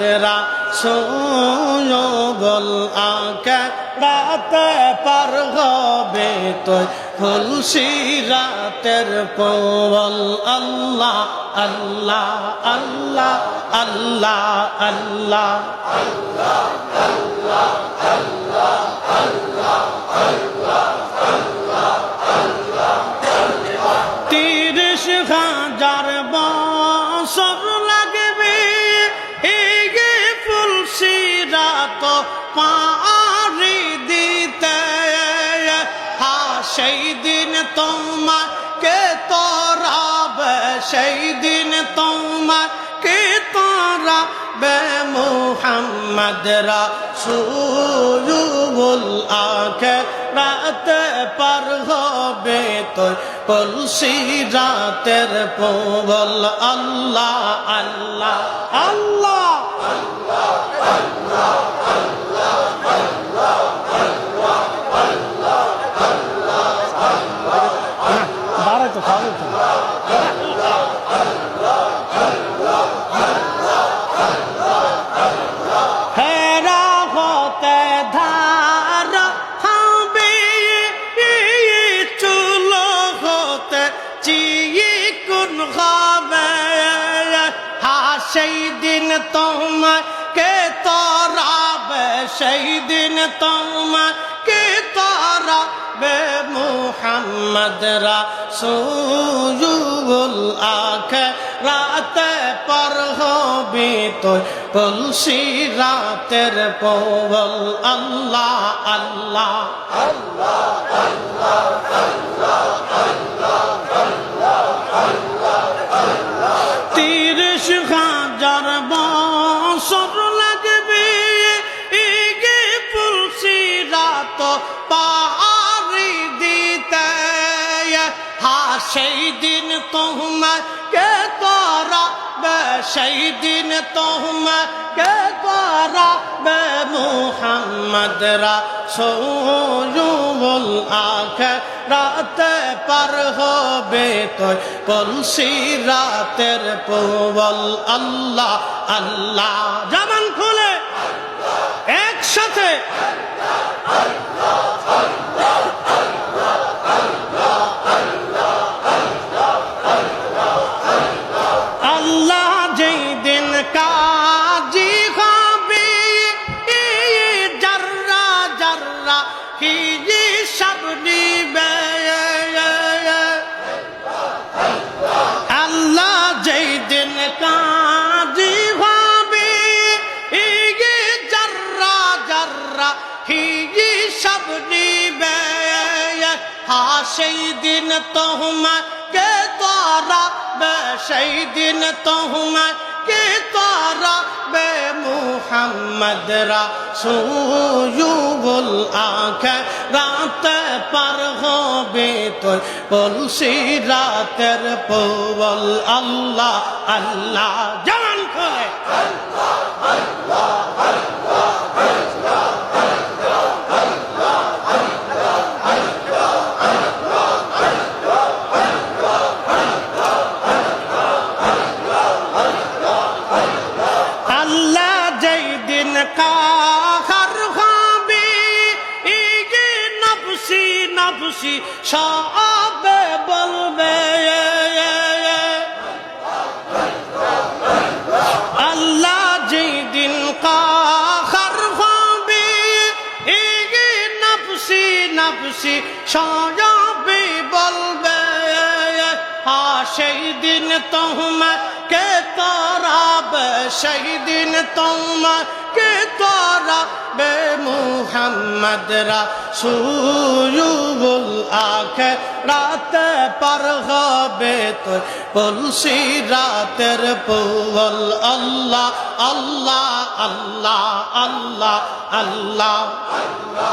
মদরা সোবল আকে, রাতে পার হবে তুই ফুলসি রাতের পল আল্লাহ আল্লাহ আল্লাহ আল্লাহ আল্লাহ তিরিশ পারি দিতে। হা সেই দিন তোমাকে তোরাবে, সেই দিন তোমাকে তোরাবে মোহাম্মদ রাসূলুল আখে রাতে পার হবে তোর কলসি রাতের পবল আল্লাহ আল্লাহ আল্লাহ বাড়াই চিকুন হবে। হা সেই দিন তোমাকে তরাবে, সেই দিন তোমাকে তরাবে মুহাম্মদ রাসূলুল আখে রাতে পার হবে তো কলসি রাতের পবল আল্লাহ আল্লাহ তিরিশ সেই দিন তোমাকে করা সেই দিন তোমাকে করা বে মুহাম্মদ রাসূলুল আখে রাতে পার হবে তো কলসি রাতের পবল। আল্লাহ আল্লাহ। জামান খুলে। একসাথে। জাররা হিজি সব নিবে। সেই দিন তোমাকে তোরা সেই দিন তোমাকে তোরা বে, মুহাম্মদ রাসূলুল আখে রাতে পার হবে তো কলসি রাতের পবল আল্লাহ আল্লাহ, জান। নফসি সবে বলবে। আল্লাহ যেই দিন কাহার হবে ইগে নফসি নফসি সবে বলবে। হা সেই দিন তোমাকে তরাবে সেই দিন তোমাকে তরাবে মুহাম্মদ রাসূলুল আখে রাতে পার হবে তো পলসি রাতের পবল আল্লাহ আল্লাহ আল্লাহ আল্লাহ আল্লাহ আল্লাহ